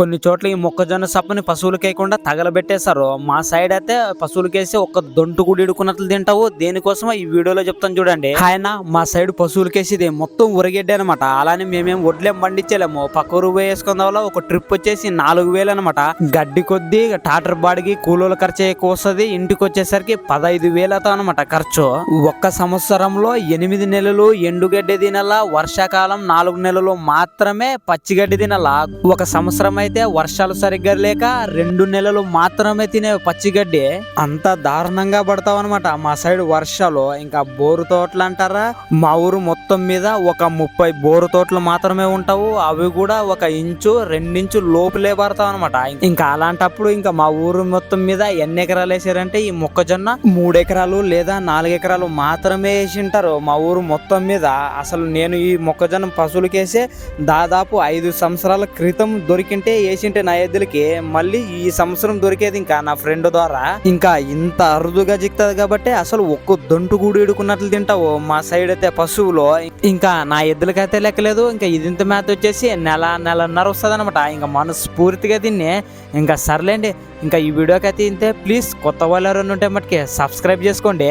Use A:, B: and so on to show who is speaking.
A: కొన్ని చోట్ల ఈ మొక్కజొన్న సప్పని పశువులకేయకుండా తగలబెట్టేశారు. మా సైడ్ అయితే పశువులకేసి ఒక దొంటు కూడా ఇడుకున్నట్లు తింటావు. దేనికోసం ఈ వీడియోలో చెప్తాను చూడండి. ఆయన మా సైడ్ పశువులకేసి ఇది మొత్తం ఉరగడ్డి అనమాట అలానే మేమేం వడ్లేం పండించలేము. పక్క ఊరు వేసుకున్న వల్ల ఒక ట్రిప్ వచ్చేసి నాలుగు వేలు అనమాట గడ్డి కొద్దీ టాటర్ బాడికి కూలీల ఖర్చు ఎక్కువ వస్తుంది. ఇంటికి వచ్చేసరికి పదహైదు వేలు అనమాట ఖర్చు. ఒక్క సంవత్సరంలో ఎనిమిది నెలలు ఎండుగడ్డి తినాల? వర్షాకాలం నాలుగు నెలలు మాత్రమే పచ్చిగడ్డి తినాల? ఒక సంవత్సరం అయితే వర్షాలు సరిగ్గా లేక రెండు నెలలు మాత్రమే తినే పచ్చిగడ్డి. అంత దారుణంగా పడతాం అనమాట మా సైడ్ వర్షాలు ఇంకా బోరు తోటలు అంటారా? మా ఊరు మొత్తం మీద ఒక ముప్పై బోరు తోటలు మాత్రమే ఉంటావు. అవి కూడా ఒక ఇంచు రెండించు లోపలే పడతాం అనమాట ఇంకా అలాంటప్పుడు ఇంకా మా ఊరు మొత్తం మీద ఎన్ని ఎకరాలు వేసారంటే ఈ మొక్కజొన్న మూడు ఎకరాలు లేదా నాలుగు ఎకరాలు మాత్రమే వేసింటారు. మా ఊరు మొత్తం మీద అసలు నేను ఈ మొక్కజొన్న పశువులకేసే దాదాపు ఐదు సంవత్సరాల క్రితం దొరికింటే వేసింటే నా ఎద్దులకి మళ్ళీ ఈ సంవత్సరం దొరికేది ఇంకా నా ఫ్రెండ్ ద్వారా. ఇంకా ఇంత అరుదుగా జిక్తుంది కాబట్టి అసలు ఒక్క దొంటు గూడు ఎడుకున్నట్లు తింటావు. మా సైడ్ అయితే పశువులు ఇంకా నా ఎద్దులకైతే లెక్కలేదు. ఇంకా ఇదింత మేత వచ్చేసి నెల నెలన్నర వస్తుంది అనమాట ఇంకా మనస్ఫూర్తిగా తిని ఇంకా సర్లేండి. ఇంకా ఈ వీడియోకి అయితే ఇంతే. ప్లీజ్ కొత్త వాళ్ళు ఎవరైనా ఉంటే మట్టుకి సబ్స్క్రైబ్ చేసుకోండి.